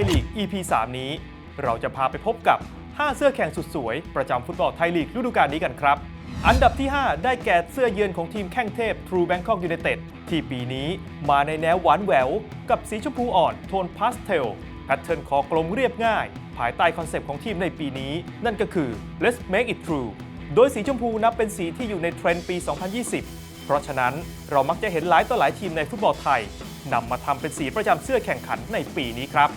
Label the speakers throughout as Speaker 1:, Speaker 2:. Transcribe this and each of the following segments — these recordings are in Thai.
Speaker 1: ยลีก EP 3 นี้ เราจะพาไปพบกับ 5 เสื้อแข่งสุดสวย ประจำฟุตบอลไทยลีกฤดูกาลนี้กันครับ อันดับที่ 5 ได้แก่เสื้อเยือนของทีมแข้งเทพ True Bangkok United ที่ปีนี้มาในแนวหวานแหวว กับสีชมพูอ่อนโทนพาสเทลแพทเทิร์นคอกลมเรียบง่าย ภายใต้คอนเซปต์ของทีมในปีนี้ นั่นก็คือ Let's Make It True โดยสีชมพูนับเป็นสีที่อยู่ในเทรนด์ปี 2020 เพราะฉะนั้นเรามักจะเห็นหลายต่อหลายทีมในฟุตบอลไทยนำมาทำเป็นสีประจำเสื้อแข่งขันในปีนี้ครับ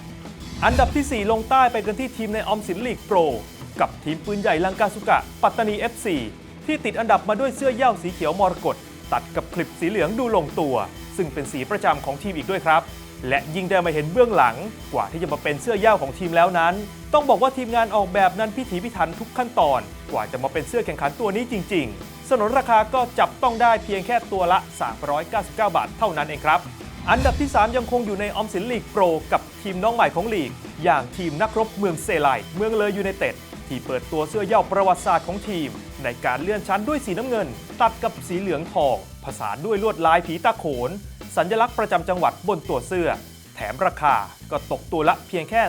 Speaker 1: อันดับที่ 4 ลงใต้ไปกันที่ทีมในออมสินลีกโปร กับทีมปืนใหญ่ลังกาสุกะ ปัตตานี FC ที่ติดอันดับมาด้วยเสื้อเย้าสีเขียวมรกตตัดกับคลิปสีเหลืองดูลงตัว ซึ่งเป็นสีประจำของทีมอีกด้วยครับ และยิ่งได้มาเห็นเบื้องหลัง กว่าที่จะมาเป็นเสื้อเย้าของทีมแล้วนั้น ต้องบอกว่าทีมงานออกแบบนั้นพิถีพิถันทุกขั้นตอน กว่าจะมาเป็นเสื้อแข่งขันตัวนี้จริง ๆ สนนราคาก็จับต้องได้เพียงแค่ตัวละ 399 บาทเท่านั้นเองครับ อันดับที่ 3 ยังคงอยู่ในออมสินลีกโปรกับทีมน้องใหม่ของลีก อย่างทีมนักรบเมืองเซไลเมืองเลยยูไนเต็ดที่เปิดตัวเสื้อย้าประวัติศาสตร์ของทีม ในการเลื่อนชั้นด้วยสีน้ำเงิน ตัดกับสีเหลืองทอง ผสานด้วยลวดลายผีตาโขน สัญลักษณ์ประจำจังหวัดบนตัวเสื้อ แถมราคาก็ตกตัวละเพียงแค่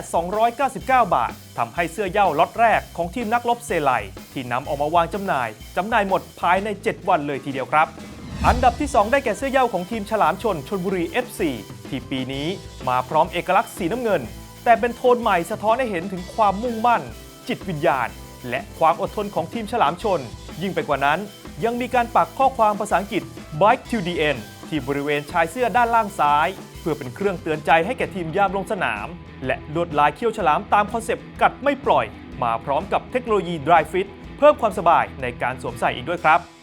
Speaker 1: 299 บาททำให้เสื้อย้าล็อตแรกของทีมนักรบเซไลที่นำออกมาวางจำหน่ายจำหน่ายหมดภายใน 7 วันเลยทีเดียวครับ อันดับที่ 2 ได้แก่เสื้อเย้าของทีมฉลามชนชนบุรี FC ที่ปีนี้มาพร้อมเอกลักษณ์สีน้ำเงิน แต่เป็นโทนใหม่สะท้อนให้เห็นถึงความมุ่งมั่น จิตวิญญาณ และความอดทนของทีมฉลามชน ยิ่งไปกว่านั้น ยังมีการปักข้อความภาษาอังกฤษ Bike to the end ที่บริเวณชายเสื้อด้านล่างซ้าย เพื่อเป็นเครื่องเตือนใจให้แก่ทีมยามลงสนาม และลวดลายเขี้ยวฉลามตามคอนเซปต์กัดไม่ปล่อย มาพร้อมกับเทคโนโลยี Dry Fit เพิ่มความสบายในการสวมใส่อีกด้วยครับ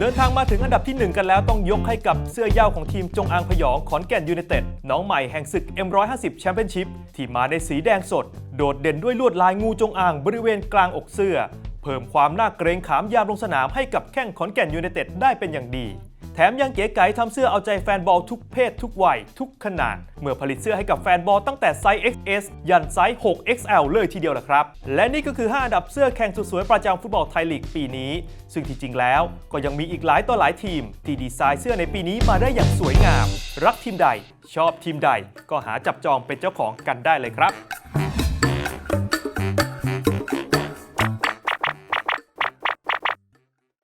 Speaker 1: เดินทางมาถึงอันดับที่ 1 กันแล้วต้องยกให้กับเสื้อเหย้าของทีมจงอางพยองขอนแก่นยูไนเต็ดน้องใหม่แห่งศึก M150 แชมเปี้ยนชิพที่มาในสีแดงสด โดดเด่นด้วยลวดลายงูจงอางบริเวณกลางอกเสื้อ เพิ่มความน่าเกรงขามยามลงสนามให้กับแข้งขอนแก่นยูไนเต็ดได้เป็นอย่างดี แถมยังเก๋ไก๋ทำเสื้อเอาใจแฟนบอลทุกเพศทุกวัย ทุกขนาด เมื่อผลิตเสื้อให้กับแฟนบอลตั้งแต่ไซส์ XS ยันไซส์ 6XL เลยทีเดียวละครับ และนี่ก็คือ 5 อันดับเสื้อแข่งสุดสวยประจำฟุตบอลไทยลีกปีนี้ ซึ่งที่จริงแล้วก็ยังมีอีกหลายต่อหลายทีม ที่ดีไซน์เสื้อในปีนี้มาได้อย่างสวยงาม รักทีมใด ชอบทีมใด ก็หาจับจองเป็นเจ้าของกันได้เลยครับ